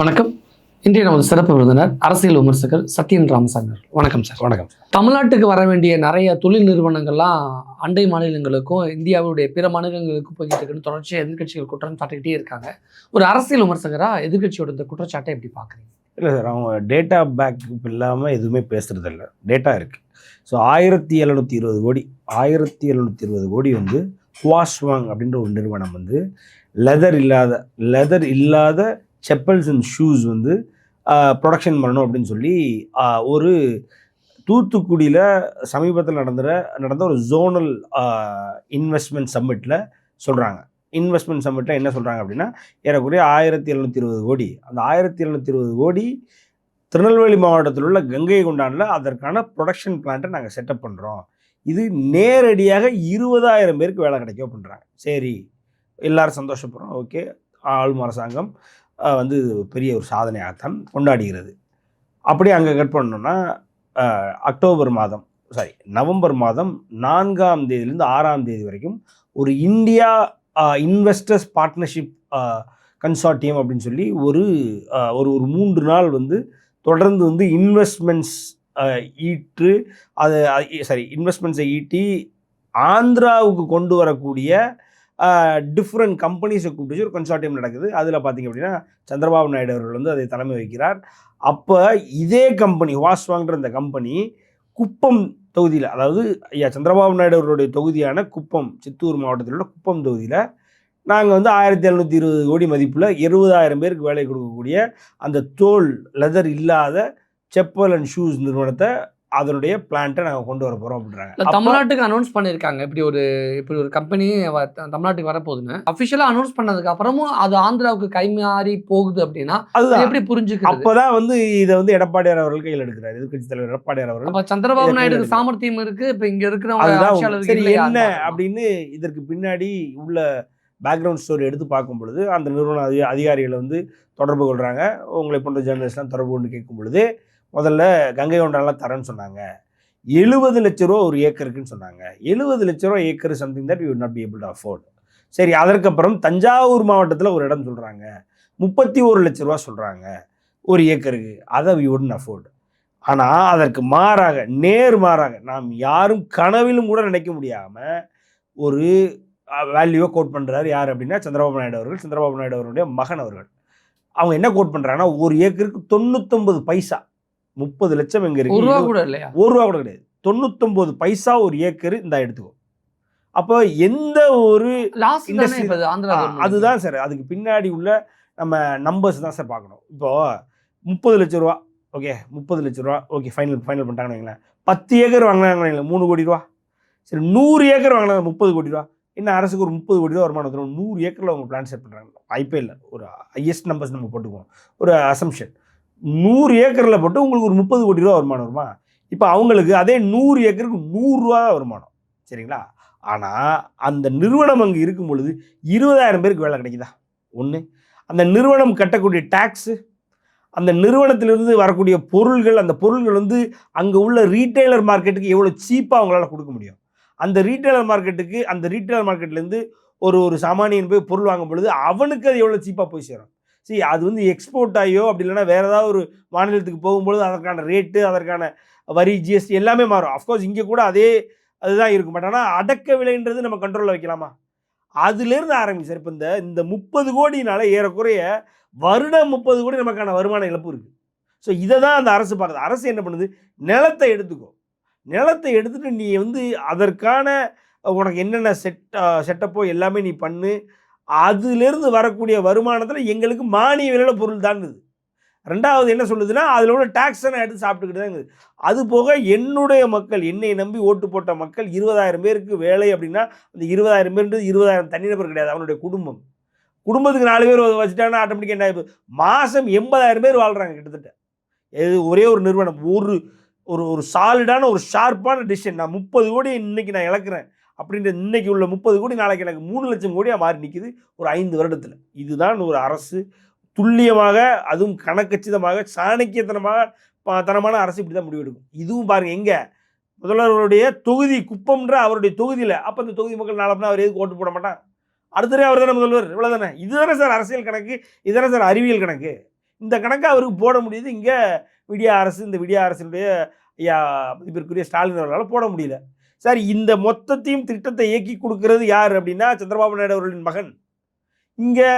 வணக்கம். இன்றைய நமது சிறப்பு விருந்தினர் அரசியல் விமர்சகர் சத்யன் ராமசாமி. வணக்கம் சார். வணக்கம் தமிழ்நாட்டுக்கு வர வேண்டிய நிறைய தொழில் நிறுவனங்கள்லாம் அண்டை மாநிலங்களுக்கும் இந்தியாவுடைய பிற மாநிலங்களுக்கும் போய்கிட்டு இருக்குன்னு தொடர்ச்சியாக எதிர்க்கட்சிகள் குற்றம் சாட்டிக்கிட்டே இருக்காங்க. ஒரு அரசியல் விமர்சகராக எதிர்க்கட்சியோட இந்த குற்றச்சாட்டை எப்படி பார்க்குறீங்க? இல்லை சார் அவங்க டேட்டா பேக்கப் இல்லாமல் எதுவுமே பேசுறது இல்லை. டேட்டா இருக்குது ஸோ ஆயிரத்தி எழுநூற்றி இருபது கோடி ஆயிரத்தி எழுநூற்றி இருபது கோடி வந்து ஹுவாஸ்வாங் அப்படின்ற ஒரு நிறுவனம் வந்து லெதர் இல்லாத லெதர் இல்லாத செப்பல்ஸ் அண்ட் ஷூஸ் வந்து ப்ரொடக்ஷன் பண்ணணும் அப்படின்னு சொல்லி ஒரு தூத்துக்குடியில் சமீபத்தில் நடந்துற நடந்த ஒரு ஜோனல் இன்வெஸ்ட்மெண்ட் சம்மிட்டில் சொல்கிறாங்க இன்வெஸ்ட்மெண்ட் சம்மிட்டில் என்ன சொல்கிறாங்க அப்படின்னா ஏறக்குறைய ஆயிரத்தி எழுநூற்றி இருபது கோடி. அந்த ஆயிரத்தி எழுநூற்றி இருபது கோடி திருநெல்வேலி மாவட்டத்தில் உள்ள கங்கை கொண்டானில் அதற்கான ப்ரொடக்ஷன் பிளான்ட்டை நாங்கள் செட்டப் பண்ணுறோம் இது நேரடியாக இருபதாயிரம் பேருக்கு வேலை கிடைக்க பண்ணுறாங்க சரி எல்லோரும் சந்தோஷப்படுறோம். ஓகே ஆளும் அரசாங்கம் வந்து பெரிய ஒரு சாதனையாகத்தான் கொண்டாடுகிறது. அப்படியே அங்கே கட் பண்ணோம்னா அக்டோபர் மாதம் சாரி நவம்பர் மாதம் நான்காம் தேதியிலேருந்து ஆறாம் தேதி வரைக்கும் ஒரு இந்தியா இன்வெஸ்டர்ஸ் பார்ட்னர்ஷிப் கன்சார்டியம் அப்படின்னு சொல்லி ஒரு ஒரு ஒரு மூன்று நாள் வந்து தொடர்ந்து வந்து இன்வெஸ்ட்மெண்ட்ஸ் ஈற்று அது சாரி இன்வெஸ்ட்மெண்ட்ஸை ஈட்டி ஆந்திராவுக்கு கொண்டு வரக்கூடிய டிஃப்ரெண்ட் கம்பெனிஸை கூப்பிட்டு ஒரு கன்சார்டியம் நடக்குது. அதில் பார்த்தீங்க அப்படின்னா சந்திரபாபு நாயுடு அவர்கள் வந்து அதை தலைமை வைக்கிறார் அப்போ இதே கம்பெனி வாஸ்வாங்கிற இந்த கம்பெனி குப்பம் தொகுதியில் அதாவது ஐயா சந்திரபாபு நாயுடு அவர்களுடைய தொகுதியான குப்பம் சித்தூர் மாவட்டத்தில் உள்ள குப்பம் தொகுதியில் நாங்கள் வந்து ஆயிரத்தி எழுநூற்றி இருபது கோடி மதிப்பில் இருபதாயிரம் பேருக்கு வேலை கொடுக்கக்கூடிய அந்த தோல் லெதர் இல்லாத செப்பல் அண்ட் ஷூஸ் நிறுவனத்தை அதனுடைய பிளான்ட்டை நாங்கள் கொண்டு வர போகிறோம் அப்படின்றாங்க. தமிழ்நாட்டுக்கு அனௌன்ஸ் பண்ணியிருக்காங்க. இப்படி ஒரு இப்படி ஒரு கம்பெனி தமிழ்நாட்டுக்கு வரப்போகுதுன்னு. அஃபிஷியலாக அனௌன்ஸ் பண்ணதுக்கு அப்புறமும் அது ஆந்திராவுக்கு கைமாறி போகுது அப்படின்னா அது எப்படி புரிஞ்சுக்கிறது? அப்பதான் வந்து இதை வந்து எடப்பாடியார் அவர்கள் கையில் எடுக்கிறார். எதிர்க்கட்சி தலைவர் எடப்பாடியார் அவர்கள் அப்ப சந்திரபாபு நாயுடுக்கு கையில சாமர்த்தியம் இருக்கு இப்ப இங்க இருக்கிறவங்க சரி? என்ன. அப்படின்னு இதற்கு பின்னாடி உள்ள பேக்ரவுண்ட் ஸ்டோரி எடுத்து பார்க்கும் பொழுது அந்த நிறுவன அதி அதிகாரிகளை வந்து தொடர்பு கொள்கிறாங்க உங்களை போன்ற ஜேர்னலிஸ்ட்லாம் தொடர்பு கொண்டு கேட்கும் பொழுது முதல்ல கங்கை கொண்டாலாம் தரேன்னு சொன்னாங்க. எழுபது லட்ச ரூபா ஒரு ஏக்கருக்குன்னு சொன்னாங்க. எழுபது லட்ச ரூபா acre something that you not be able to afford சரி அதற்கப்புறம் தஞ்சாவூர் மாவட்டத்தில் ஒரு இடம் சொல்கிறாங்க முப்பத்தி ஒரு லட்ச ரூபா சொல்கிறாங்க ஒரு ஏக்கருக்கு அதை வி உடன் அஃபோர்ட் ஆனால் அதற்கு மாறாக நேர் மாறாக நாம் யாரும் கனவிலும் கூட நினைக்க முடியாமல் ஒரு வேல்யூவை கோட் பண்ணுறாரு யார் அப்படின்னா சந்திரபாபு நாயுடு அவர்கள். சந்திரபாபு நாயுடு அவருடைய மகன் அவர்கள். அவங்க என்ன கோட் பண்ணுறாங்கன்னா ஒரு ஏக்கருக்கு தொண்ணூத்தொம்பது பைசா. முப்பது லட்சம் எங்கே ஒரு ரூபா இருக்கு கூட இல்லையா? ஒரு ரூபா கூட கிடையாது. தொண்ணூத்தொம்பது பைசா ஒரு ஏக்கர் இந்த எடுத்துக்கோ. அப்போ எந்த ஒரு. அதுதான் சார். அதுக்கு பின்னாடி உள்ள நம்ம நம்பர்ஸ் தான் சார் பார்க்கணும். இப்போ முப்பது லட்ச ரூபா ஓகே முப்பது லட்ச ரூபா ஓகே ஃபைனல் ஃபைனல் பண்ணிட்டாங்கன்னு பத்து ஏக்கர் வாங்கினாங்க மூணு கோடி ரூபா. சரி நூறு ஏக்கர் வாங்கினாங்க முப்பது கோடி ரூபா. என்ன அரசுக்கு ஒரு முப்பது கோடி ரூபா வருமானம் வந்துடும் நூறு ஏக்கரில் அவங்க பிளான் செட் பண்ணுறாங்க வாய்ப்பே இல்லை. ஒரு ஹையஸ்ட் நம்பர்ஸ் நம்ம போட்டுக்குவோம். ஒரு அசம்ஷன் நூறு ஏக்கரில் போட்டு உங்களுக்கு ஒரு முப்பது கோடி ரூபா வருமானம் வருமா? இப்போ அவங்களுக்கு அதே நூறு ஏக்கருக்கு நூறுரூவா தான் வருமானம். சரிங்களா? ஆனால் அந்த நிறுவனம் அங்கே இருக்கும் பொழுது இருபதாயிரம் பேருக்கு வேலை கிடைக்குதா? ஒன்று அந்த நிறுவனம் கட்டக்கூடிய டேக்ஸு அந்த நிறுவனத்திலிருந்து வரக்கூடிய பொருள்கள் அந்த பொருள்கள் வந்து அங்கே உள்ள ரீட்டைலர் மார்க்கெட்டுக்கு எவ்வளோ சீப்பாக அவங்களால கொடுக்க முடியும். அந்த ரீட்டைலர் மார்க்கெட்டுக்கு அந்த ரீட்டைலர் மார்க்கெட்லேருந்து ஒரு ஒரு சாமானியன் போய் பொருள் வாங்கும் பொழுது அவனுக்கு அது எவ்வளோ சீப்பாக போய் சேரும். சரி அது வந்து எக்ஸ்போர்ட் ஆகியோ அப்படி இல்லைன்னா வேறு ஏதாவது ஒரு மாநிலத்துக்கு போகும்பொழுது அதற்கான ரேட்டு அதற்கான வரி ஜிஎஸ்டி எல்லாமே மாறும். அஃப்கோர்ஸ் இங்கே கூட அதே அதுதான் இருக்கும். பட் ஆனால் அடக்க விலைன்றது நம்ம கண்ட்ரோலில் வைக்கலாமா? அதுலேருந்து ஆரம்பிச்சு சார். இப்போ இந்த இந்த முப்பது கோடினால ஏறக்குறைய வருடம் முப்பது கோடி நமக்கான வருமான இழப்பு இருக்குது ஸோ இதை தான் அந்த அரசு பார்க்குது. அரசு என்ன பண்ணுது? நிலத்தை எடுத்துக்கோ. நிலத்தை எடுத்துட்டு நீ வந்து அதற்கான உனக்கு என்னென்ன செட் செட்டப்போ எல்லாமே நீ பண்ணு. அதுலேருந்து வரக்கூடிய வருமானத்தில் எங்களுக்கு மானிய விலையில் பொருள் தான் இருக்குது. ரெண்டாவது என்ன சொல்லுதுன்னா அதில் உள்ள டேக்ஸை நான் எடுத்து சாப்பிட்டுக்கிட்டு தான் இருக்குது. அது போக என்னுடைய மக்கள் என்னை நம்பி ஓட்டு போட்ட மக்கள் இருபதாயிரம் பேருக்கு வேலை அப்படின்னா அந்த இருபதாயிரம் பேர்ன்றது இருபதாயிரம் தனிநபர் கிடையாது அவனுடைய குடும்பம். குடும்பத்துக்கு நாலு பேர் வச்சுட்டாங்கன்னா ஆட்டோமேட்டிக்காக என்ன மாதம் எண்பதாயிரம் பேர் வாழ்கிறாங்க கிட்டத்தட்ட. இது ஒரே ஒரு நிறுவனம். ஒரு ஒரு ஒரு சாலிடான ஒரு ஷார்ப்பான டிசிஷன் நான் முப்பது கோடி இன்னைக்கு நான் இழக்கிறேன். அப்படின்ற இன்னைக்கு உள்ள முப்பது கோடி நாளைக்கு எனக்கு மூணு லட்சம் கோடியாக மாறி நிற்கிது ஒரு ஐந்து வருடத்தில். இதுதான் ஒரு அரசு. துல்லியமாக அதுவும் கணக்கச்சிதமாக சாணக்கியத்தனமாக தனமான அரசு இப்படி தான் முடிவெடுக்கும். இதுவும் பாருங்கள் எங்கே? முதல்வருடைய தொகுதி குப்பம்ன்ற அவருடைய தொகுதியில். அப்போ அந்த தொகுதி மக்கள் நாளப்பினா அவர் எதுக்கு ஓட்டு போட மாட்டான் அடுத்தது அவர் தானே முதல்வர்? இவ்வளோ தானே இதுதானே சார் அரசியல் கணக்கு? இதுதானே சார் அறிவியல் கணக்கு? இந்த கணக்கை அவருக்கு போட முடியுது. இங்கே விடியா அரசு இந்த விடியா அரசினுடைய ஐயா மதிப்பிற்குரிய ஸ்டாலின் அவர்களால் போட முடியல. சார் இந்த மொத்தத்தையும் திட்டத்தை இயக்கி கொடுக்கறது யார் அப்படின்னா சந்திரபாபு நாயுடு அவர்களின் மகன். இங்கே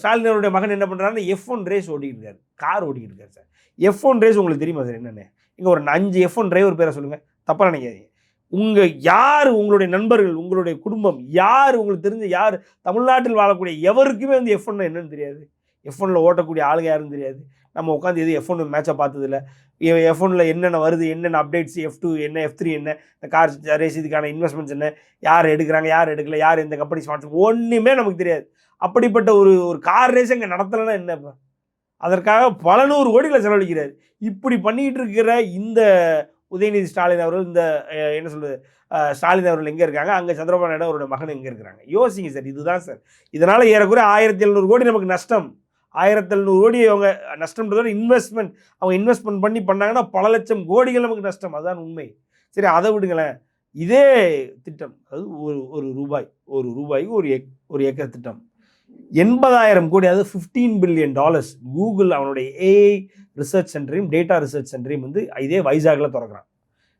ஸ்டாலின் அவருடைய மகன் என்ன பண்ணுறாருன்னா எஃப் ஒன் ரேஸ் ஓட்டிக்கிட்டு இருக்காரு கார் ஓட்டிக்கிட்டு இருக்காரு சார். எஃப் ஒன் ரேஸ் உங்களுக்கு தெரியுமா சார் என்னென்ன? இங்கே ஒரு அஞ்சு எஃப் ஒன் டிரைவர் பேரை சொல்லுங்கள் தப்பாக நினைக்காதீங்க. உங்கள் யார் உங்களுடைய நண்பர்கள் உங்களுடைய குடும்பம் யார் உங்களுக்கு தெரிஞ்ச யார் தமிழ்நாட்டில் வாழக்கூடிய எவருக்குமே வந்து எஃப் ஒன்னு என்னன்னு தெரியாது. எஃப் ஒன்னில் ஓட்டக்கூடிய ஆளுங்க யாருன்னு தெரியாது. நம்ம உட்காந்து எது எஃப் ஒன் மேட்சை பார்த்ததில்ல. எஃப் ஒனில் என்னென்ன வருது என்னென்ன அப்டேட்ஸ் எஃப் டூ என்ன எஃப் த்ரீ என்ன இந்த கார் ரேஸ் இதுக்கான இன்வெஸ்ட்மெண்ட்ஸ் என்ன யார் எடுக்கிறாங்க யார் எடுக்கல யார் எந்த கம்பெனி ஸ்பான்சர் ஒன்றுமே நமக்கு தெரியாது. அப்படிப்பட்ட ஒரு ஒரு கார் ரேஸ் அங்கே நடத்தலைன்னா என்ன அதற்காக பல நூறு கோடிகளை செலவழிக்கிறார். இப்படி பண்ணிக்கிட்டு இருக்கிற இந்த உதயநிதி ஸ்டாலின் அவர்கள் இந்த என்ன சொல்கிறது ஸ்டாலின் அவர்கள் எங்கே இருக்காங்க? அங்கே சந்திரபாபு நாயுடு அவருடைய மகன் எங்கே இருக்கிறாங்க? யோசிங்க சார் இதுதான் சார். இதனால் ஏறக்குறைய ஆயிரத்தி எழுநூறு கோடி நமக்கு நஷ்டம். ஆயிரத்தி எழுநூறு கோடி அவங்க நஷ்டம்ன்றதோட இன்வெஸ்ட்மெண்ட் அவங்க இன்வெஸ்ட்மெண்ட் பண்ணி பண்ணாங்கன்னா பல லட்சம் கோடிகள் நமக்கு நஷ்டம். அதுதான் உண்மை. சரி அதை விடுங்களேன். இதே திட்டம் அது ஒரு ஒரு ரூபாய் ஒரு ரூபாய்க்கு ஒரு ஏக் ஒரு ஏக்கர் திட்டம். எண்பதாயிரம் கோடி அதாவது ஃபிஃப்டீன் பில்லியன் டாலர்ஸ் கூகுள் அவனுடைய ஏஐ ரிசர்ச் சென்டரையும் டேட்டா ரிசர்ச் சென்டரையும் வந்து இதே வைசாகில் திறக்கிறான்.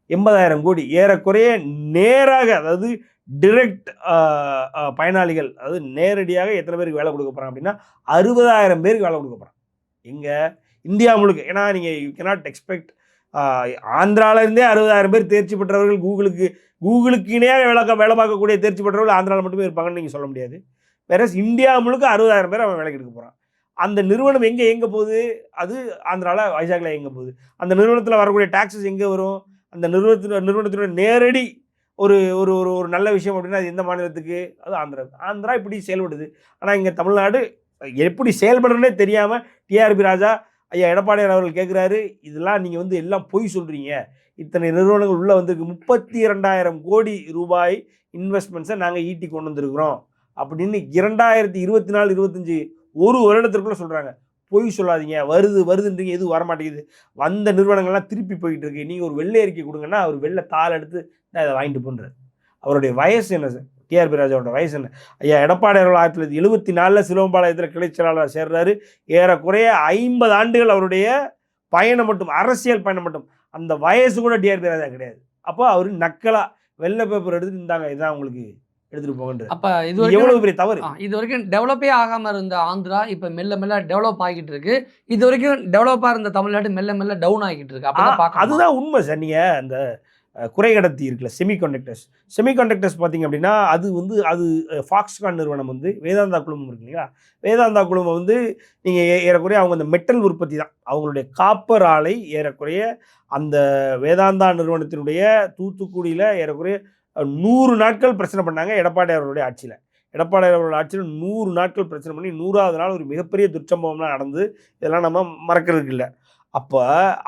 எண்பதாயிரம் கோடி ஏறக்குறைய நேராக அதாவது டிரெக்ட் பயனாளிகள் அதாவது நேரடியாக எத்தனை பேருக்கு வேலை கொடுக்க போகிறான் அப்படின்னா அறுபதாயிரம் பேருக்கு வேலை கொடுக்க போகிறான் இங்கே இந்தியா முழுக்க ஏன்னா நீங்கள் யூ கெனாட் எக்ஸ்பெக்ட் ஆந்திராவிலேருந்தே அறுபதாயிரம் பேர் தேர்ச்சி பெற்றவர்கள் கூகுளுக்கு கூகுளுக்கு இணையாக வேலை வேலை பார்க்கக்கூடிய தேர்ச்சி பெற்றவர்கள் ஆந்திராவில் மட்டுமே இருப்பாங்கன்னு நீங்கள் சொல்ல முடியாது. வேற இந்தியா முழுக்க அறுபதாயிரம் பேர் அவன் வேலைக்கு எடுக்க போகிறான் அந்த நிறுவனம் எங்கே இயங்க போகுது? அது ஆந்திராவில் வைசாக்கில் எங்கே போகுது. அந்த நிறுவனத்தில் வரக்கூடிய டாக்ஸஸ் எங்கே வரும்? அந்த நிறுவனத்தின நிறுவனத்தினுடைய நேரடி ஒரு ஒரு ஒரு ஒரு நல்ல விஷயம் அப்படின்னா அது எந்த மாநிலத்துக்கு? அது ஆந்திரா. ஆந்திரா இப்படி செயல்படுது. ஆனால் இங்கே தமிழ்நாடு எப்படி செயல்படுறனே தெரியாமல் டிஆர்பி ராஜா ஐயா எடப்பாடியார் அவர்கள் கேட்குறாரு இதெல்லாம் நீங்கள் வந்து எல்லாம் பொய் சொல்கிறீங்க இத்தனை நிறுவனங்கள் உள்ளே வந்திருக்கு. முப்பத்தி இரண்டாயிரம் கோடி ரூபாய் இன்வெஸ்ட்மெண்ட்ஸை நாங்கள் ஈட்டி கொண்டு வந்திருக்கிறோம். அப்படின்னு இரண்டாயிரத்தி இருபத்தி நாலு இருபத்தஞ்சி ஒரு வருடத்திற்குள்ளே சொல்கிறாங்க பொய் சொல்லாதீங்க. வருது வருதுன்றீங்க எதுவும் வரமாட்டேங்குது. வந்த நிறுவனங்கள்லாம் திருப்பி போயிட்டு இருக்கு நீங்கள் ஒரு வெள்ளை அறிக்கை கொடுங்கன்னா அவர் வெள்ளை தாள் எடுத்து நான் இதை வாங்கிட்டு போன்றார். அவருடைய வயசு என்ன சார்? டிஆர்பி ராஜாவோட வயசு என்ன? ஐயா எடப்பாடி அவர்கள் ஆயிரத்தி தொள்ளாயிரத்தி எழுபத்தி நாலில் சிலம்பாளையத்தில் கிளை செயலாளராக சேர்றாரு. ஏறக்குறைய ஐம்பது ஆண்டுகள் அவருடைய பயணம் மட்டும் அரசியல் பயணம் மட்டும். அந்த வயசு கூட டிஆர்பி ராஜா கிடையாது. அப்போ அவர் நக்கலா வெள்ளை பேப்பர் எடுத்துட்டு இருந்தாங்க. இதான் உங்களுக்கு எடுத்துட்டு போகன்றது அப்ப இது எவ்வளவு பெரிய தவறு? இது வரைக்கும் டெவலப்பே ஆகாம இருந்த ஆந்திரா இப்ப மெல்ல மெல்ல டெவலப் ஆகிட்டு இருக்கு. இது வரைக்கும் டெவலப்பா இருந்த தமிழ்நாடு மெல்ல மெல்ல டவுன் ஆகிட்டு இருக்கு. பார்க்கணும்? அதுதான் உண்மை சார். நீங்கள் அந்த குறைகடத்தி இருக்குல்ல செமிகண்டக்டர்ஸ் செமிகண்டக்டர்ஸ் பார்த்தீங்க அப்படின்னா அது வந்து அது ஃபாக்ஸ்கான் நிறுவனம் வந்து வேதாந்தா குழுமம் இருக்கு இல்லைங்களா வேதாந்தா குழுமம் வந்து நீங்கள் ஏறக்குறைய அவங்க அந்த மெட்டல் உற்பத்தி தான். அவங்களுடைய காப்பர் ஆலை ஏறக்குறைய அந்த வேதாந்தா நிறுவனத்தினுடைய தூத்துக்குடியில் ஏறக்குறைய நூறு நாட்கள் பிரச்சனை பண்ணாங்க எடப்பாடி அவர்களுடைய ஆட்சியில். எடப்பாடி அவர்களுடைய ஆட்சியில் நூறு நாட்கள் பிரச்சனை பண்ணி நூறாவது நாள் ஒரு மிகப்பெரிய துர்ச்சம்பவம்லாம் நடந்து இதெல்லாம் நம்ம மறக்கிறதுக்கு இல்லை. அப்போ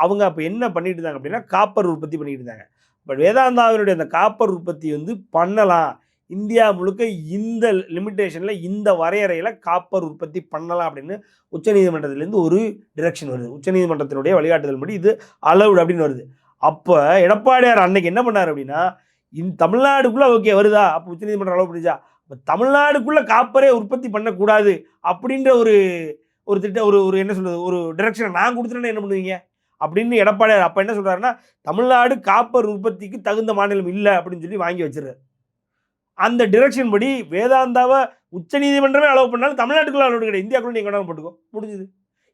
அவங்க அப்போ என்ன பண்ணிட்டு இருந்தாங்க அப்படின்னா காப்பர் உற்பத்தி பண்ணிட்டு இருந்தாங்க. பட் வேதாந்தாவினுடைய அந்த காப்பர் உற்பத்தி வந்து பண்ணலாம். இந்தியா முழுக்க இந்த லிமிட்டேஷனில் இந்த வரையறையில் காப்பர் உற்பத்தி பண்ணலாம் அப்படின்னு உச்சநீதிமன்றத்திலேருந்து ஒரு டிரெக்ஷன் வருது. உச்சநீதிமன்றத்தினுடைய வழிகாட்டுதல் படி இது அலவுட் அப்படின்னு வருது. அப்போ எடப்பாடியார் அன்னைக்கு என்ன பண்ணார் அப்படின்னா இந்த தமிழ்நாடுக்குள்ளே ஓகே வருதா? அப்போ உச்சநீதிமன்றம் அளவு பண்ணிச்சா? இப்போ தமிழ்நாடுக்குள்ளே காப்பரே உற்பத்தி பண்ணக்கூடாது அப்படின்ற ஒரு ஒரு திட்டம் ஒரு ஒரு என்ன சொல்கிறது ஒரு டிரெக்ஷனை நான் கொடுத்துட்டேன்னா என்ன பண்ணுவீங்க? அப்படின்னு எடப்பாடியார் அப்போ என்ன சொல்கிறாருன்னா தமிழ்நாடு காப்பர் உற்பத்திக்கு தகுந்த மாநிலம் இல்லை அப்படின்னு சொல்லி வாங்கி வச்சிருக்காரு அந்த டிரெக்ஷன் படி வேதாந்தாவை உச்சநீதிமன்றமே அலோவ் பண்ணாலும் தமிழ்நாட்டுக்குள்ளே அலோவ் கிடையாது. இந்தியாக்குள்ளே நீங்கள் வேணாலும் போட்டுக்கோ. முடிஞ்சுது.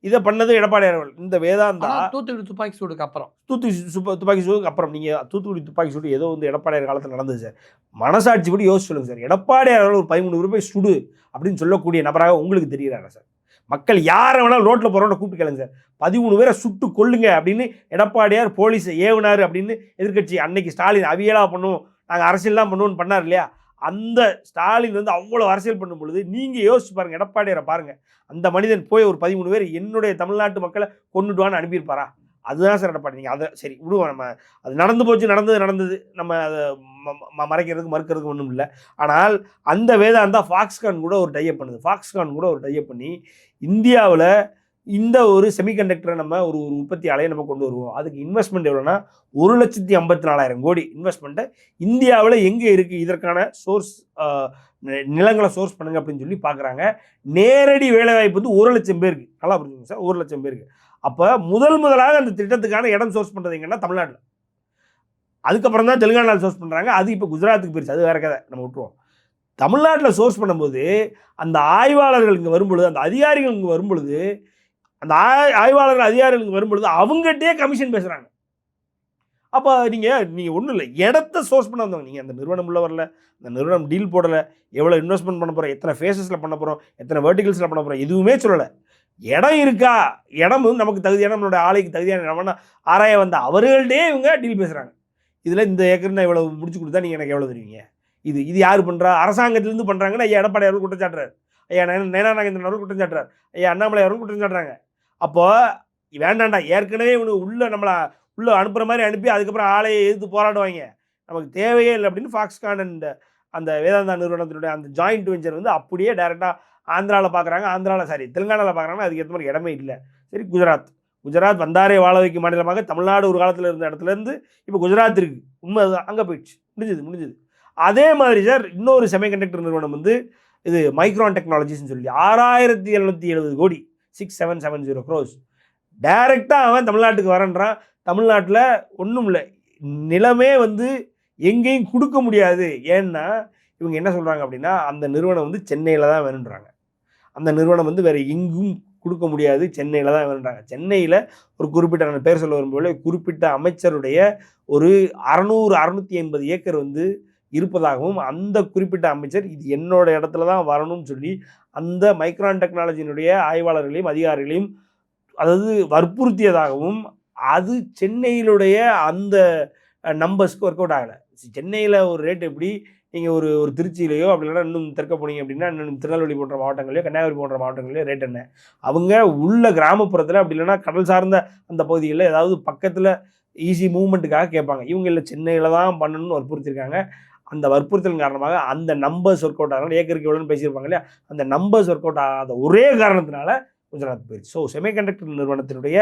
இதை பண்ணது எடப்பாடியார் அவர்கள். இந்த வேதாந்தா தூத்துக்குடி துப்பாக்கி சூடுக்கு அப்புறம். தூத்துக்குடி துப்பாக்கி சூடுக்கு அப்புறம் நீங்கள் தூத்துக்குடி துப்பாக்கி சூடு ஏதோ வந்து எடப்பாடியார் காலத்தில் நடந்தது சார். மனசாட்சி படி யோசிச்சு சொல்லுங்க சார். எடப்பாடியார் அவர்கள் ஒரு பதிமூணு ரூபாய் சுடு அப்படின்னு சொல்லக்கூடிய நபராக உங்களுக்கு தெரிகிறாரா சார்? மக்கள் யாரை வேணாலும் ரோட்டில் போகிறவங்க கூப்பிட்டு கேளுங்க சார். பதிமூணு பேரை சுட்டு கொல்லுங்க அப்படின்னு எடப்பாடியார் போலீஸை ஏவுனார் அப்படின்னு எதிர்க்கட்சி அன்னைக்கு ஸ்டாலின் அவியலா பண்ணுவோம். நாங்கள் அரசியல்லாம் பண்ணுவோம்னு பண்ணார் இல்லையா? அந்த ஸ்டாலின் வந்து அவ்வளோ அரசியல் பண்ணும் பொழுது நீங்கள் யோசிச்சு பாருங்கள் எடப்பாடியாரை பாருங்கள் அந்த மனிதன் போய் ஒரு பதிமூணு பேர் என்னுடைய தமிழ்நாட்டு மக்களை கொண்டுடுவான்னு அனுப்பியிருப்பாரா? அதுதான் சார் எடப்பாடி நீங்கள் அதை சரி விடுவோம் நம்ம. அது நடந்து போச்சு நடந்தது நடந்தது. நம்ம அதை ம- ம- மறைக்கிறதுக்கு மறுக்கிறதுக்கு ஒன்றும் இல்லை. ஆனால் அந்த வேதாந்தா ஃபாக்ஸ்கான் கூட ஒரு டைப் பண்ணுது. ஃபாக்ஸ்கான் கூட ஒரு டைப் பண்ணி இந்தியாவில் இந்த ஒரு செமிகண்டக்டரை நம்ம ஒரு ஒரு உற்பத்தி ஆலையை நம்ம கொண்டு வருவோம். அதுக்கு இன்வெஸ்ட்மெண்ட் எவ்வளோன்னா ஒரு லட்சத்தி ஐம்பத்தி நாலாயிரம் கோடி இன்வெஸ்ட்மெண்ட்டை இந்தியாவில் எங்கே இருக்குது இதற்கான சோர்ஸ் நிலங்களை சோர்ஸ் பண்ணுங்க அப்படின்னு சொல்லி பார்க்குறாங்க நேரடி வேலைவாய்ப்பு வந்து ஒரு லட்சம் பேருக்கு. நல்லா புரிஞ்சுங்க சார். ஒரு லட்சம் பேருக்கு. அப்போ முதல் முதலாக அந்த திட்டத்துக்கான இடம் சோர்ஸ் பண்ணுறது எங்கன்னா தமிழ்நாட்டில். அதுக்கப்புறம் தான் தெலுங்கானாவில் சோர்ஸ் பண்ணுறாங்க அது இப்போ குஜராத்துக்கு போயிருச்சு. அது வேறு கதை. நம்ம விட்டுருவோம். தமிழ்நாட்டில் சோர்ஸ் பண்ணும்போது அந்த ஆய்வாளர்கள் இங்கே வரும்பொழுது அந்த அதிகாரிகள் இங்கே வரும்பொழுது அந்த ஆய் ஆய்வாளர்கள் அதிகாரிகளுக்கு வரும்பொழுது அவங்ககிட்டயே கமிஷன் பேசுகிறாங்க அப்போ நீங்கள் நீங்கள் ஒன்றும் இல்லை. இடத்த சோர்ஸ் பண்ண வந்தவங்க. நீங்கள் அந்த நிறுவனம் உள்ள வரல அந்த நிறுவனம் டீல் போடலை எவ்வளோ இன்வெஸ்ட்மெண்ட் பண்ண போகிறோம் எத்தனை ஃபேஸஸில் பண்ண போகிறோம் எத்தனை வெர்டிகல்ஸில் பண்ண போகிறோம் எதுவுமே சொல்லலை. இடம் இருக்கா? இடம் வந்து நமக்கு தகுதியான நம்மளோட ஆலைக்கு தகுதியான இடம்னா ஆராய வந்த அவர்கள்டே இவங்க டீல் பேசுகிறாங்க இதில் இந்த ஏக்கர் நான் இவ்வளோ முடிச்சு கொடுத்தா நீங்கள் எனக்கு எவ்வளோ தருவீங்க? இது இது யார் பண்ணுறா அரசாங்கத்திலேருந்து பண்ணுறாங்கன்னு ஐயா எடப்பாடி அவர்கள் குற்றம் சாட்டுறாரு. ஐயா நேனா நயனா நாகேந்திரன் அவர்கள் குற்றம் சாட்டுறாரு. ஐயா அண்ணாமலை அவர்கள் குற்றம் சாட்டுறாங்க. அப்போது வேண்டாண்டா ஏற்கனவே இவனுக்கு உள்ளே நம்மளை உள்ளே அனுப்புகிற மாதிரி அனுப்பி அதுக்கப்புறம் ஆலையை எதிர்த்து போராடுவாங்க நமக்கு தேவையே இல்லை அப்படின்னு ஃபாக்ஸ்கான் அண்ட் அந்த வேதாந்தா நிறுவனத்தினுடைய அந்த ஜாயிண்ட் வெஞ்சர் வந்து அப்படியே டைரெக்டாக ஆந்திராவில் பார்க்குறாங்க ஆந்திராவில் சாரி தெலுங்கானாவில் பார்க்குறாங்க அதுக்கு ஏற்ற மாதிரி இடமே இல்லை. சரி குஜராத். குஜராத் வந்தாரே வாழ வைக்கும் மாநிலமாக தமிழ்நாடு ஒரு காலத்தில் இருந்த இடத்துல இருந்து இப்போ குஜராத் இருக்குது உண்மை அதுதான் அங்கே போயிடுச்சு. முடிஞ்சது முடிஞ்சது. அதே மாதிரி சார் இன்னொரு செமிகண்டக்டர் நிறுவனம் வந்து இது மைக்ரான் டெக்னாலஜிஸ்ன்னு சொல்லி ஆறாயிரத்தி எழுநூற்றி எழுபது கோடி. Six seven seven zero crores டைரெக்டாக அவன் தமிழ்நாட்டுக்கு வரேன்றான். தமிழ்நாட்டில் ஒன்றும் இல்லை. நிலமே வந்து எங்கேயும் கொடுக்க முடியாது. ஏன்னா இவங்க என்ன சொல்கிறாங்க அப்படின்னா அந்த நிறுவனம் வந்து சென்னையில் தான் வேணுன்றாங்க. அந்த நிறுவனம் வந்து வேறு எங்கும் கொடுக்க முடியாது. சென்னையில் தான் வேணுன்றாங்க. சென்னையில் ஒரு குறிப்பிட்ட நான் பேர் சொல்ல வரும்போது குறிப்பிட்ட அமைச்சருடைய ஒரு அறநூறு அறநூற்றி ஐம்பது ஏக்கர் வந்து இருப்பதாகவும் அந்த குறிப்பிட்ட அமைச்சர் இது என்னோட இடத்துல தான் வரணும்னு சொல்லி அந்த மைக்ரான் டெக்னாலஜியினுடைய ஆய்வாளர்களையும் அதிகாரிகளையும் அதாவது வற்புறுத்தியதாகவும் அது சென்னையிலுடைய அந்த நம்பர்ஸ்க்கு ஒர்க் அவுட் ஆகலை. சென்னையில் ஒரு ரேட் எப்படி நீங்கள் ஒரு ஒரு திருச்சியிலையோ அப்படி இல்லைன்னா இன்னும் தெற்க போனீங்க அப்படின்னா இன்னும் திருநெல்வேலி போன்ற மாவட்டங்களையோ கன்னியாகுமரி போன்ற மாவட்டங்களையோ ரேட் என்ன? அவங்க உள்ள கிராமப்புறத்தில் அப்படி இல்லைன்னா கடல் சார்ந்த அந்த பகுதிகளில் ஏதாவது பக்கத்தில் ஈஸி மூவ்மெண்ட்டுக்காக கேட்பாங்க. இவங்க இல்லை சென்னையில் தான் பண்ணணும்னு வற்புறுத்திருக்காங்க அந்த வற்புறுத்தலின் காரணமாக அந்த நம்பர்ஸ் ஒர்க் அவுட் ஆகலாம் ஏக்கருக்கு எவ்வளோன்னு பேசியிருப்பாங்க இல்லையா? அந்த நம்பர்ஸ் ஒர்க் அவுட் ஆகாத ஒரே காரணத்தினால குஜராத் போயிடுச்சு ஸோ செமிகண்டக்டர் நிறுவனத்தினுடைய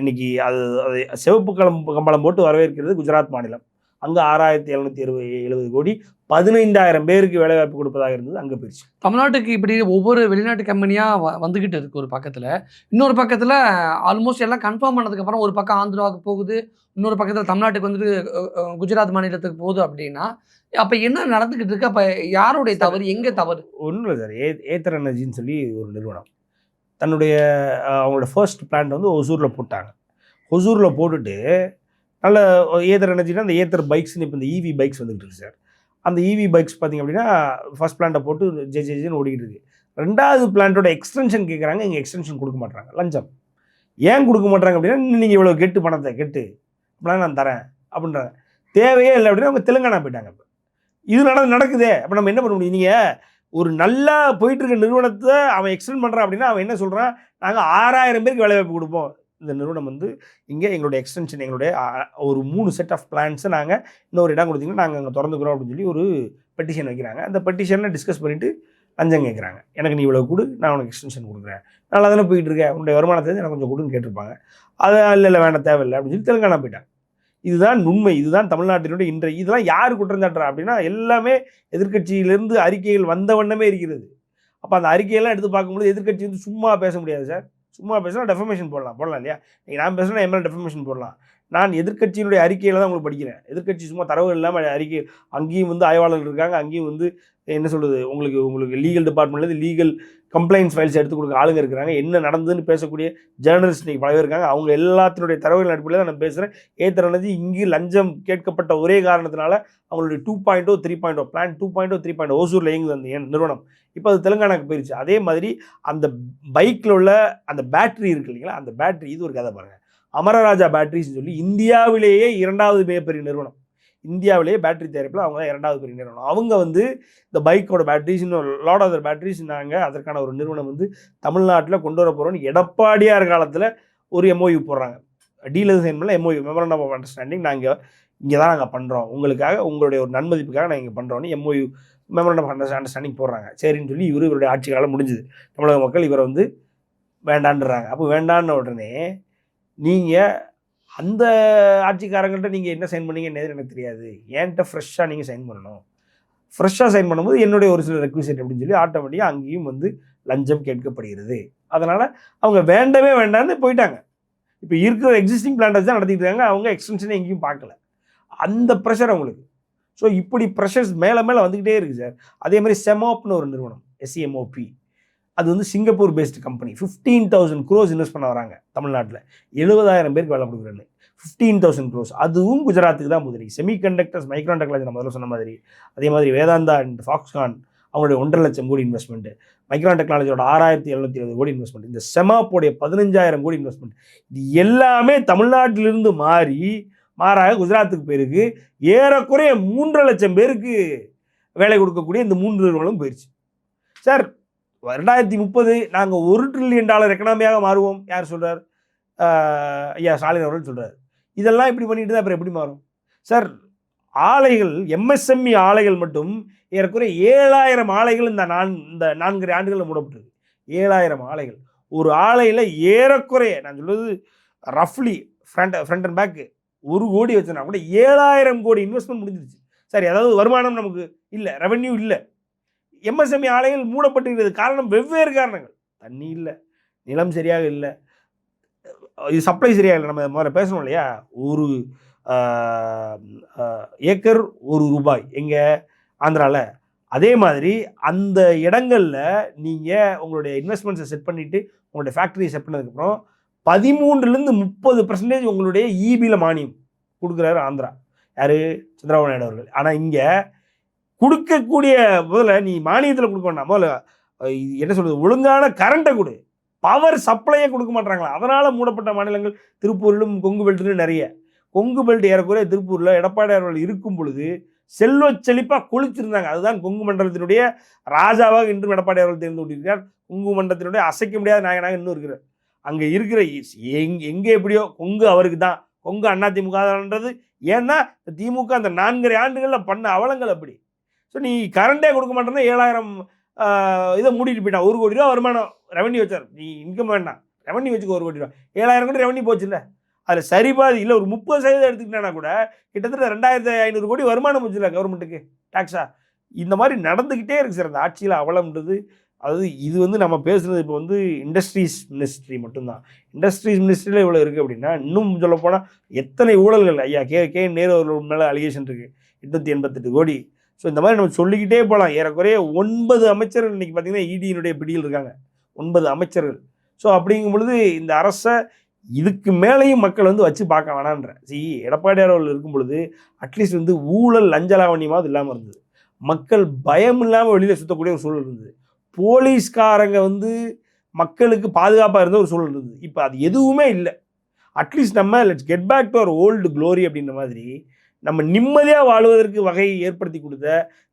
இன்னைக்கு அது அது சிவப்பு கம்பம் கம்பளம் போட்டு வரவேற்கிறது குஜராத் மாநிலம். அங்கே ஆறாயிரத்தி எழுநூத்தி எழுபது எழுபது கோடி பதினைந்தாயிரம் பேருக்கு வேலைவாய்ப்பு கொடுப்பதாக இருந்தது. அங்கே போயிடுச்சு தமிழ்நாட்டுக்கு இப்படி ஒவ்வொரு வெளிநாட்டு கம்பெனியாக வந்துக்கிட்டு இருக்கு ஒரு பக்கத்தில். இன்னொரு பக்கத்தில் ஆல்மோஸ்ட் எல்லாம் கன்ஃபார்ம் பண்ணதுக்கப்புறம் ஒரு பக்கம் ஆந்திராவுக்கு போகுது. இன்னொரு பக்கத்தில் தமிழ்நாட்டுக்கு வந்துட்டு குஜராத் மாநிலத்துக்கு போகுது அப்படின்னா அப்போ என்ன நடந்துக்கிட்டு இருக்கு? அப்போ யாருடைய தவறு? எங்கே தவறு? ஒன்றும் இல்லை சார். ஏ ஏத்தர் எனர்ஜின்னு சொல்லி ஒரு நிறுவனம். தன்னுடைய அவங்களோட ஃபர்ஸ்ட் பிளான்ட் வந்து ஒசூரில் போட்டாங்க. ஒசூரில் போட்டுட்டு நல்ல ஏதர் எனர்ஜினா அந்த ஏத்தர் பைக்ஸ்னு இப்போ இந்த இவி பைக்ஸ் வந்துகிட்டு இருக்கு சார் அந்த இவி பைக்ஸ் பார்த்தீங்க அப்படின்னா ஃபர்ஸ்ட் பிளான்ட்டை போட்டு ஜே ஜே ஜேன்னு ஓடிக்கிட்டு இருக்கு. ரெண்டாவது பிளான்ட்டோட எக்ஸ்டென்ஷன் கேட்குறாங்க இங்கே எக்ஸ்டென்ஷன் கொடுக்க மாட்டாங்க லஞ்சம். ஏன் கொடுக்க மாட்டாங்க அப்படின்னா நீங்கள் இவ்வளோ கெட்டு பணத்தை கெட்டு அப்படின்னா நான் தரேன் அப்படின்றாங்க. தேவையே இல்லை அப்படின்னா அவங்க தெலுங்கானா போயிட்டாங்க இப்போ. இது நட நடக்குதே. அப்போ நம்ம என்ன பண்ண முடியும்? நீங்கள் ஒரு நல்லா போயிட்டு இருக்க நிறுவனத்தை அவன் எக்ஸ்டெண்ட் பண்ணுறான் அப்படின்னா அவன் என்ன சொல்கிறான் நாங்கள் ஆறாயிரம் பேருக்கு வேலைவாய்ப்பு கொடுப்போம். இந்த நிறுவனம் வந்து இங்கே எங்களுடைய எக்ஸ்டென்ஷன் எங்களுடைய ஒரு மூணு செட் ஆஃப் பிளான்ஸை நாங்கள் இன்னொரு இடம் கொடுத்தீங்கன்னா நாங்கள் அங்கே திறந்துக்கிறோம் அப்படின்னு சொல்லி ஒரு பெட்டிஷன் வைக்கிறாங்க. அந்த பெட்டிஷனில் டிஸ்கஸ் பண்ணிவிட்டு லஞ்சம் கேட்குறாங்க. எனக்கு நீ இவ்வளோ கொடு நான் உனக்கு எக்ஸ்டென்ஷன் கொடுக்குறேன். நல்லா தானே போயிட்டு இருக்கேன் உன்னுடைய வருமானத்தை எனக்கு கொஞ்சம் கொடுன்னு கேட்டிருப்பாங்க. அது இல்லை இல்லை வேண்டாம் தேவையில்லை அப்படின்னு சொல்லி தெலுங்கானா போயிட்டாங்க. இதுதான் உண்மை. இதுதான் தமிழ்நாட்டினுடைய இன்றைய இதெல்லாம் யார் குற்றம் சாட்டுறா அப்படின்னா எல்லாமே எதிர்க்கட்சியிலிருந்து அறிக்கைகள் வந்த வண்ணமே இருக்கிறது. அப்போ அந்த அறிக்கையெல்லாம் எடுத்து பார்க்கும்போது எதிர்க்கட்சி வந்து சும்மா பேச முடியாது சார். சும்மா பேசினா டெஃபமேஷன் போடலாம் போடலாம் இல்லையா? நீங்கள் நான் பேசுனா எம்எல்ஏ டெஃபமேஷன் போடலாம். நான் எதிர்க்கட்சியினுடைய அறிக்கையில் தான் உங்களுக்கு படிக்கிறேன். எதிர்க்கட்சி சும்மா தரவு இல்லாமல் அறிக்கை அங்கேயும் வந்து ஆய்வாளர்கள் இருக்காங்க அங்கேயும் வந்து என்ன சொல்கிறது உங்களுக்கு உங்களுக்கு லீகல் டிபார்ட்மெண்ட்லேருந்து லீகல் கம்ப்ளைண்ட்ஸ் ஃபைல்ஸ் எடுத்து கொடுக்க ஆளுங்க இருக்கிறாங்க. என்ன நடந்ததுன்னு பேசக்கூடிய ஜேர்னலிஸ்ட் இன்னைக்கு பல பேர் இருக்காங்க. அவங்க எல்லாத்தினுடைய தரவுகள் அடிப்படையில் தான் நான் பேசுகிறேன் ஏத்தரனது இங்கு லஞ்சம் கேட்கப்பட்ட ஒரே காரணத்தினால அவங்களுடைய டூ பாயிண்டோ த்ரீ பாயிண்டோ பிளான் டூ பாயிண்டோ த்ரீ பாயிண்ட் ஓசூரில் இயங்குது அந்த என் நிறுவனம். இப்போ அது தெலுங்கானாக்கு போயிருச்சு. அதே மாதிரி அந்த பைக்கில் உள்ள அந்த பேட்டரி இருக்கு இல்லைங்களா? அந்த பேட்டரி இது ஒரு கதை பாருங்கள் அமரராஜா பேட்டரிஸ்னு சொல்லி இந்தியாவிலேயே இரண்டாவது மிகப்பெரிய நிறுவனம். இந்தியாவிலேயே பேட்டரி தயாரிப்பில் அவங்க தான் இரண்டாவது பெரிய நிறுவனம். அவங்க வந்து இந்த பைக்கோட பேட்டரிஸ் இன்னும் லாட் ஆஃப் பேட்டரிஸ் நாங்கள் அதற்கான ஒரு நிறுவனம் வந்து தமிழ்நாட்டில் கொண்டு வர போகிறோம்னு எடப்பாடியார் காலத்தில் ஒரு எம்ஓயு போடுறாங்க. டீலர் சைன் பண்ணல எம்ஓயு மெமரண்டம் ஆஃப் அண்டர்ஸ்டாண்டிங் நாங்கள் இங்கே தான் நாங்கள் பண்ணுறோம் உங்களுக்காக உங்களுடைய ஒரு நன்மதிப்புக்காக நாங்கள் இங்கே பண்ணுறோன்னு எம்ஓயு மெமரண்டம் ஆஃப் அண்டர்ஸ்டாண்டிங் போடுறாங்க. சரின்னு சொல்லி இவரு இவருடைய ஆட்சி காலம் முடிஞ்சுது. தமிழக மக்கள் இவரை வந்து வேண்டான்றாங்க. அப்போ வேண்டான்னு உடனே நீங்கள் அந்த ஆட்சிக்காரங்கள்ட்ட நீங்கள் என்ன சைன் பண்ணீங்கன்னு எனக்கு தெரியாது. ஏன்ட்ட ஃப்ரெஷ்ஷாக நீங்கள் சைன் பண்ணணும். ஃப்ரெஷ்ஷாக சைன் பண்ணும்போது என்னுடைய ஒரு சில ரெக்விசிட் அப்படின்னு சொல்லி ஆட்டோமேட்டிக்காக அங்கேயும் வந்து லஞ்சம் கேட்கப்படுகிறது. அதனால் அவங்க வேண்டவே வேண்டாம்னு போயிட்டாங்க. இப்போ இருக்கிற எக்ஸிஸ்டிங் பிளான்டர்ஸ் தான் நடத்திட்டு இருக்காங்க. அவங்க எக்ஸ்டென்ஷனை எங்கேயும் பார்க்கல. அந்த ப்ரெஷர் அவங்களுக்கு. ஸோ இப்படி ப்ரெஷர்ஸ் மேலே மேலே வந்துக்கிட்டே இருக்குது சார் அதே மாதிரி செமாப்னு ஒரு நிறுவனம் எஸ்சிஎம்ஓபி அது வந்து Singapore based company fifteen thousand crores invest பண்ண வராங்க தமிழ்நாட்டில். எழுபதாயிரம் பேருக்கு வேலை கொடுக்குறேன்னு ஃபிஃப்டீன் தௌசண்ட் க்ரோஸ் அதுவும் குஜராத்துக்கு தான் முதலி செமி கண்டக்டர்ஸ் மைக்ரான் டெக்னாலஜி நான் முதல்ல சொன்ன மாதிரி அதே மாதிரி வேதாந்தா அண்ட் ஃபாக்ஸ்கான் அவங்களுடைய ஒன்றரை லட்சம் கோடி இன்வெஸ்ட்மெண்ட் மைக்ரான் டெக்னாலஜியோட ஆறாயிரத்தி எழுநூத்தி எழுபது கோடி இன்வெஸ்ட்மெண்ட் இந்த செமாப்போடைய பதினஞ்சாயிரம் கோடி இன்வெஸ்ட்மெண்ட் இது எல்லாமே தமிழ்நாட்டிலிருந்து மாறி மாறாக குஜராத்துக்கு போயிருக்கு. ஏறக்குறைய மூன்றரை லட்சம் பேருக்கு வேலை கொடுக்கக்கூடிய இந்த மூன்று நிறுவனம் போயிடுச்சு சார் ரெண்டாயிரத்தி முப்பது நாங்கள் ஒரு ட்ரில்லியன் டாலர் எக்கனாமியாக மாறுவோம். யார் சொல்கிறார் ஐயா ஸ்டாலின் அவர்கள் சொல்கிறார் இதெல்லாம் இப்படி பண்ணிட்டு தான் அப்புறம் எப்படி மாறும்? சார் ஆலைகள் எம்எஸ்எம்இ ஆலைகள் மட்டும் ஏறக்குறைய ஏழாயிரம் ஆலைகள் இந்த நான் இந்த நான்கு ஆண்டுகளில் மூடப்பட்டிருக்கு. ஏழாயிரம் ஆலைகள். ஒரு ஆலையில் ஏறக்குறைய நான் சொல்வது ரஃப்லி ஃப்ரண்ட் ஃப்ரண்ட் அண்ட் பேக்கு ஒரு கோடி வச்சுனா கூட ஏழாயிரம் கோடி இன்வெஸ்ட்மெண்ட் முடிஞ்சிருச்சு. சார் ஏதாவது வருமானம் நமக்கு? இல்லை ரெவென்யூ இல்லை. எம்எஸ்எம்இ ஆலைகள் மூடப்பட்டிருக்கிறது. காரணம் வெவ்வேறு காரணங்கள். தண்ணி இல்லை நிலம் சரியாக இல்லை. இது சப்ளை சரியாக இல்லை. நம்ம முதல்ல பேசணும் இல்லையா? ஒரு ஏக்கர் ஒரு ரூபாய் எங்கே? ஆந்திராவில் அதே மாதிரி அந்த இடங்களில் நீங்கள் உங்களுடைய இன்வெஸ்ட்மெண்ட்ஸை செட் பண்ணிவிட்டு உங்களுடைய ஃபேக்ட்ரியை செட் பண்ணதுக்கப்புறம் பதிமூன்றுலேருந்து முப்பது பர்சன்டேஜ் உங்களுடைய ஈபியில் மானியம் கொடுக்குறாரு ஆந்திரா. யார்? சந்திரபாபு நாயுடு அவர்கள். ஆனால் இங்கே கொடுக்கக்கூடிய முதல்ல நீ மானியத்தில் கொடுக்கணும் முதல்ல என்ன சொல்கிறது ஒழுங்கான கரண்ட்டை கொடு. பவர் சப்ளையே கொடுக்க மாட்டாங்களா அதனால் மூடப்பட்ட மாநிலங்கள் திருப்பூரிலும் கொங்கு பெல்ட்லையும் நிறைய. கொங்கு பெல்ட் ஏறக்குறைய திருப்பூரில் எடப்பாடி அவர்கள் இருக்கும் பொழுது செல்வ செழிப்பாக கொளிச்சிருந்தாங்க அதுதான் கொங்கு மண்டலத்தினுடைய ராஜாவாக இன்றும் எடப்பாடி அவர்கள் தேர்ந்து கொண்டிருக்கிறார். கொங்கு மண்டலத்தினுடைய அசைக்க முடியாத நாயகனாக இன்னும் இருக்கிறார். அங்கே இருக்கிற இஸ்- எங் எங்கே எப்படியோ கொங்கு அவருக்கு தான். கொங்கு அண்ணா திமுக ஏன்னா திமுக அந்த நான்கரை ஆண்டுகளில் பண்ண அவலங்கள் அப்படி. ஸோ நீ கரண்டே கொடுக்க மாட்டேன்னா ஏழாயிரம் இதை மூடிட்டு போயிட்டான். ஒரு கோடி ரூபா வருமானம் ரெவன்யூ வச்சார். நீ இன்கம் வேண்டாம். ரெவன்யூ வச்சுக்க ஒரு கோடி ரூபா. ஏழாயிரம் கோடி ரெவன்யூ போச்சுல்ல. அதில் சரி பாதி இல்லை. ஒரு முப்பது சதவீதம் எடுத்துக்கிட்டேன்னா கூட கிட்டத்தட்ட ரெண்டாயிரத்தி ஐநூறு கோடி வருமானம் வச்சுல கவர்மெண்ட்டுக்கு டேக்ஸா இந்த மாதிரி நடந்துக்கிட்டே இருக்கு சார் அந்த ஆட்சியில் அவலம்ன்றது. அதாவது இது வந்து நம்ம பேசுகிறது இப்போ வந்து இண்டஸ்ட்ரீஸ் மினிஸ்ட்ரி மட்டும்தான். இண்டஸ்ட்ரீஸ் மினிஸ்ட்ரியில் இவ்வளோ இருக்குது அப்படின்னா இன்னும் சொல்லப்போனால் எத்தனை ஊழல்கள் ஐயா கே கே நேரு அவர்கள் மேலே அலிகேஷன் இருக்குது எட்நூற்றி எண்பத்தெட்டு கோடி. ஸோ இந்த மாதிரி நம்ம சொல்லிக்கிட்டே போகலாம் ஏறக்குறைய ஒன்பது அமைச்சர்கள் இன்றைக்கி பார்த்தீங்கன்னா இடியினுடைய பிடியில் இருக்காங்க. ஒன்பது அமைச்சர்கள். ஸோ அப்படிங்கும் பொழுது இந்த அரசை இதுக்கு மேலேயும் மக்கள் வந்து வச்சு பார்க்க வேணான்ற சி எடப்பாடியார் அவர்கள் இருக்கும் பொழுது அட்லீஸ்ட் வந்து ஊழல் லஞ்சலாவணியமாவது இல்லாமல் இருந்தது. மக்கள் பயம் இல்லாமல் வெளியில் சுற்றக்கூடிய ஒரு சூழல் இருந்தது. போலீஸ்காரங்க வந்து மக்களுக்கு பாதுகாப்பாக இருந்த ஒரு சூழல் இருந்தது. இப்போ அது எதுவுமே இல்லை. அட்லீஸ்ட் நம்ம let's get back to our old glory அப்படின்ற மாதிரி நம்ம நிம்மதியாக வாழ்வதற்கு வகை ஏற்படுத்தி கொடுத்த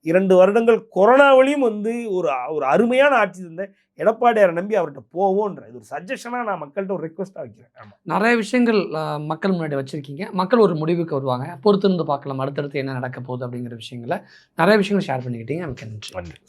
இரண்டு வருடங்கள் கொரோனாவிலையும் வந்து ஒரு ஒரு அருமையான ஆட்சி தந்த எடப்பாடியாரை நம்பி அவர்கிட்ட போவோன்ற இது ஒரு சஜஷனாக நான் மக்கள்கிட்ட ஒரு ரெக்வஸ்ட்டாக வைக்கிறேன். நிறைய விஷயங்கள் மக்கள் முன்னாடி வச்சிருக்கீங்க. மக்கள் ஒரு முடிவுக்கு வருவாங்க. பொறுத்திருந்து பார்க்கலாம். அடுத்தடுத்து என்ன நடக்க போகுது அப்படிங்கிற விஷயங்களை நிறைய விஷயங்கள் ஷேர் பண்ணிக்கிட்டீங்க. நன்றி.